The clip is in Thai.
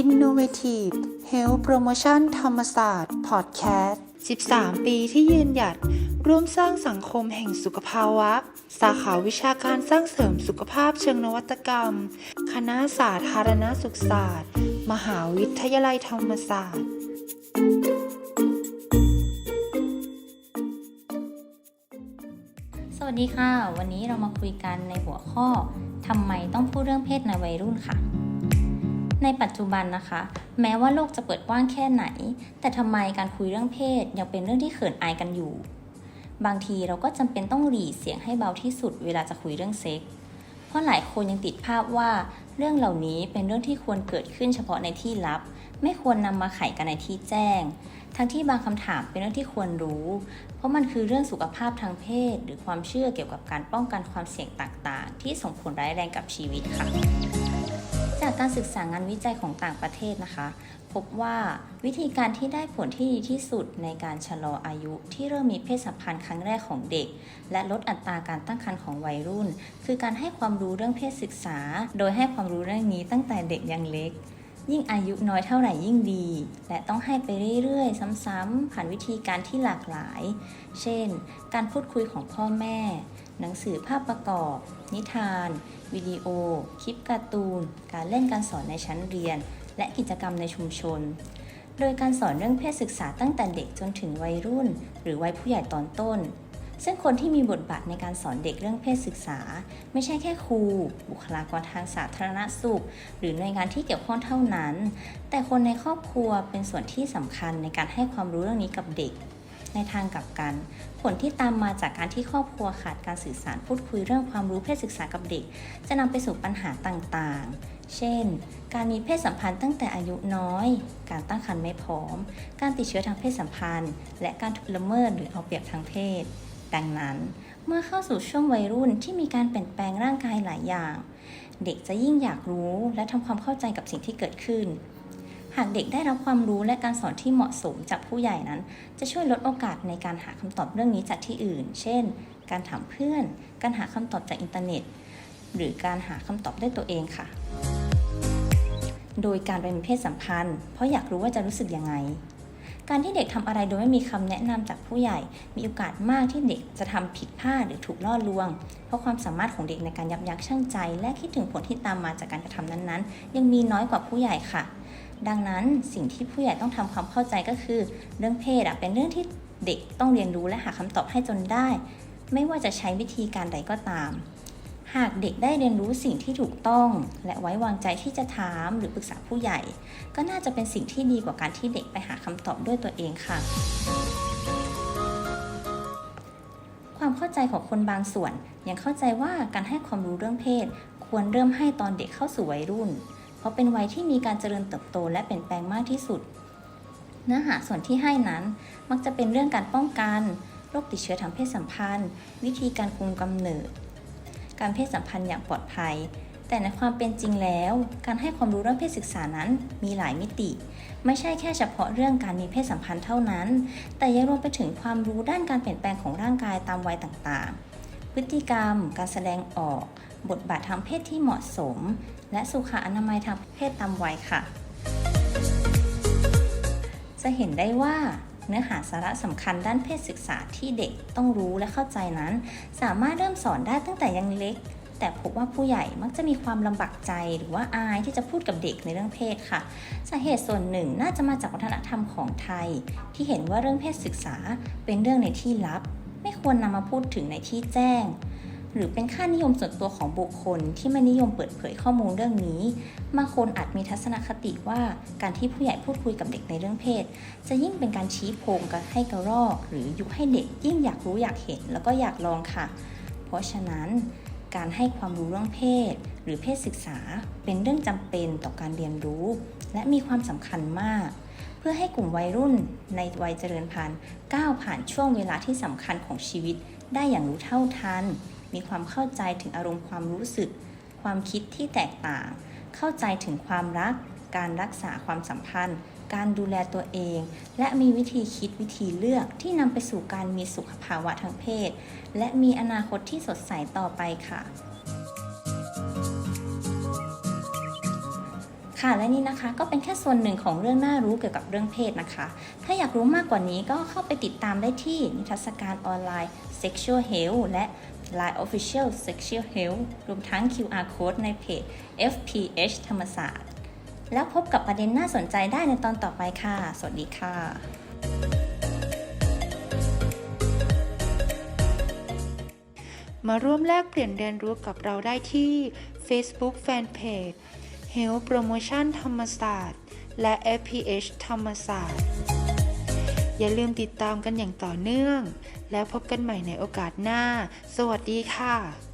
Innovative Health Promotion ธรรมศาสตร์ Podcast 13 ปีที่ยืนหยัด ร่วมสร้างสังคมแห่งสุขภาวะ สาขาวิชาการสร้างเสริมสุขภาพเชิงนวัตกรรม คณะสาธารณสุขศาสตร์ มหาวิทยาลัยธรรมศาสตร์สวัสดีค่ะ วันนี้เรามาคุยกันในหัวข้อทำไมต้องพูดเรื่องเพศในวัยรุ่นค่ะ ในปัจจุบันนะคะ แม้ว่าโลกจะเปิดกว้างแค่ไหน แต่ทำไมการคุยเรื่องเพศยังเป็นเรื่องที่เขินอายกันอยู่ บางทีเราก็จำเป็นต้องหลีเสียงให้เบาที่สุดเวลาจะคุยเรื่องเซ็กเพราะหลายคนยังติดภาพว่า เรื่องเหล่านี้เป็นเรื่องที่ควรเกิดขึ้นเฉพาะในที่ลับ ไม่ควรนำมาไขกันในที่แจ้ง ทั้งที่บางคำถามเป็นเรื่องที่ควรรู้ เพราะมันคือเรื่องสุขภาพทางเพศ หรือความเชื่อเกี่ยวกับการป้องกันความเสี่ยงต่างๆ ที่ส่งผลร้ายแรงกับชีวิตค่ะ จากการศึกษางานวิจัยของต่างประเทศนะคะ พบว่าวิธีการที่ได้ผลที่ดีที่สุดในการชะลออายุที่เริ่มมีเพศสัมพันธ์ครั้งแรกของเด็ก และลดอัตราการตั้งครรภ์ของวัยรุ่น คือการให้ความรู้เรื่องเพศศึกษา โดยให้ความรู้เรื่องนี้ตั้งแต่เด็กยังเล็ก ยิ่งอายุน้อยเท่าไหร่ยิ่งดี และต้องให้ไปเรื่อยๆ ซ้ำๆผ่านวิธีการที่หลากหลาย เช่น การพูดคุยของพ่อแม่ หนังสือภาพประกอบ นิทาน วิดีโอ คลิปการ์ตูน การเล่นการสอนในชั้นเรียน และกิจกรรมในชุมชน โดยการสอนเรื่องเพศศึกษาตั้งแต่เด็กจนถึงวัยรุ่น หรือวัยผู้ใหญ่ตอนต้น ซึ่งคนที่มีบทบาทในการสอนเด็กเรื่องเพศศึกษา ไม่ใช่แค่ครู บุคลากรทางสาธารณสุข หรือหน่วยงานที่เกี่ยวข้องเท่านั้น แต่คนในครอบครัวเป็นส่วนที่สำคัญในการให้ความรู้เรื่องนี้กับเด็ก ในทางกลับกัน ผลที่ตามมาจากการที่ครอบครัวขาดการสื่อสารพูดคุยเรื่องความรู้เพศศึกษากับเด็ก จะนำไปสู่ปัญหาต่างๆ เช่น การมีเพศสัมพันธ์ตั้งแต่อายุน้อย การตั้งครรภ์ไม่พร้อม การติดเชื้อทางเพศสัมพันธ์ และการถูกละเมิดหรือเอาเปรียบทางเพศ ดังนั้น เมื่อเข้าสู่ช่วงวัยรุ่นที่มีการเปลี่ยนแปลงร่างกายหลายอย่าง เด็กจะยิ่งอยากรู้และทำความเข้าใจกับสิ่งที่เกิดขึ้น หากเด็กได้รับความรู้และการสอนที่เหมาะสมจากผู้ใหญ่นั้น จะช่วยลดโอกาสในการหาคำตอบเรื่องนี้จากที่อื่น เช่น การถามเพื่อน การหาคำตอบจากอินเทอร์เน็ต หรือการหาคำตอบด้วยตัวเองค่ะ โดยการไปมีเพศสัมพันธ์ เพราะอยากรู้ว่าจะรู้สึกยังไง การที่เด็กทำอะไรโดยไม่มีคำแนะนำจากผู้ใหญ่ มีโอกาสมากที่เด็กจะทำผิดพลาดหรือถูกล่อลวง เพราะความสามารถของเด็กในการยับยั้งชั่งใจ และคิดถึงผลที่ตามมาจากการกระทำนั้นๆ ยังมีน้อยกว่าผู้ใหญ่ค่ะ ดังนั้นสิ่งที่ผู้ใหญ่ต้องทำความเข้าใจก็คือ เรื่องเพศเป็นเรื่องที่เด็กต้องเรียนรู้และหาคำตอบให้จนได้ ไม่ว่าจะใช้วิธีการใดก็ตาม หากเด็กได้เรียนรู้สิ่งที่ถูกต้อง และไว้วางใจที่จะถามหรือปรึกษาผู้ใหญ่ ก็น่าจะเป็นสิ่งที่ดีกว่าการที่เด็กไปหาคำตอบด้วยตัวเองค่ะ ความเข้าใจของคนบางส่วน ยังเข้าใจว่าการให้ความรู้เรื่องเพศ ควรเริ่มให้ตอนเด็กเข้าสู่วัยรุ่น เพราะเป็นวัยที่มีการเจริญเติบโต และเปลี่ยนแปลงมากที่สุด เนื้อหาส่วนที่ให้นั้นมักจะเป็นเรื่องการป้องกันโรคติดเชื้อทางเพศสัมพันธ์ วิธีการคุมกำเนิด การเพศสัมพันธ์อย่างปลอดภัย แต่ในความเป็นจริงแล้ว การให้ความรู้เรื่องเพศศึกษานั้นมีหลายมิติ ไม่ใช่แค่เฉพาะเรื่องการมีเพศสัมพันธ์เท่านั้น แต่ยังรวมไปถึงความรู้ด้านการเปลี่ยนแปลงของร่างกายตามวัยต่างๆ พฤติกรรม การแสดงออก บทบาททางเพศที่เหมาะสม และสุขอนามัยทางเพศตามวัยค่ะ จะเห็นได้ว่าเนื้อหาสาระสำคัญด้านเพศศึกษาที่เด็กต้องรู้และเข้าใจนั้น สามารถเริ่มสอนได้ตั้งแต่ยังเล็ก แต่พบว่าผู้ใหญ่มักจะมีความลำบากใจหรือว่าอายที่จะพูดกับเด็กในเรื่องเพศค่ะสาเหตุส่วนหนึ่งน่าจะมาจากวัฒนธรรมของไทย ที่เห็นว่าเรื่องเพศศึกษาเป็นเรื่องในที่ลับ ไม่ควรนำมาพูดถึงในที่แจ้ง หรือเป็นค่านิยมส่วนตัวของบุคคลที่ไม่นิยมเปิดเผยข้อมูลเรื่องนี้บางคนอาจมีทัศนคติว่าการที่ผู้ใหญ่พูดคุยกับเด็กในเรื่องเพศ จะยิ่งเป็นการชี้โพงกันให้กระรอก หรือยุให้เด็กยิ่งอยากรู้อยากเห็นแล้วก็อยากลองค่ะ เพราะฉะนั้น การให้ความรู้เรื่องเพศ หรือเพศศึกษาเป็นเรื่องจำเป็นต่อการเรียนรู้ และมีความสำคัญมาก เพื่อให้กลุ่มวัยรุ่นในวัยเจริญพันธุ์ก้าวผ่านช่วงเวลาที่สำคัญของชีวิตได้อย่างรู้เท่าทัน มีความเข้าใจถึงอารมณ์ความรู้สึก ความคิดที่แตกต่าง เข้าใจถึงความรัก การรักษาความสัมพันธ์ การดูแลตัวเอง และมีวิธีคิดวิธีเลือกที่นำไปสู่การมีสุขภาวะทางเพศ และมีอนาคตที่สดใสต่อไปค่ะค่ะและนี่นะคะก็เป็นแค่ส่วนหนึ่งของเรื่องน่ารู้เกี่ยวกับเรื่องเพศนะคะ ถ้าอยากรู้มากกว่านี้ก็เข้าไปติดตามได้ที่นิทรรศการออนไลน์ Sexual Health และ Line Official Sexual Health รวมทั้ง QR Code ในเพจ FPH ธรรมศาสตร์ แล้วพบกับประเด็นน่าสนใจได้ในตอนต่อไปค่ะ สวัสดีค่ะมาร่วมแลกเปลี่ยนเรียนรู้กับเราได้ที่ Facebook Fanpage Health Promotion ธรรมศาสตร์ และ FPH ธรรมศาสตร์ อย่าลืมติดตามกันอย่างต่อเนื่อง แล้วพบกันใหม่ในโอกาสหน้า สวัสดีค่ะ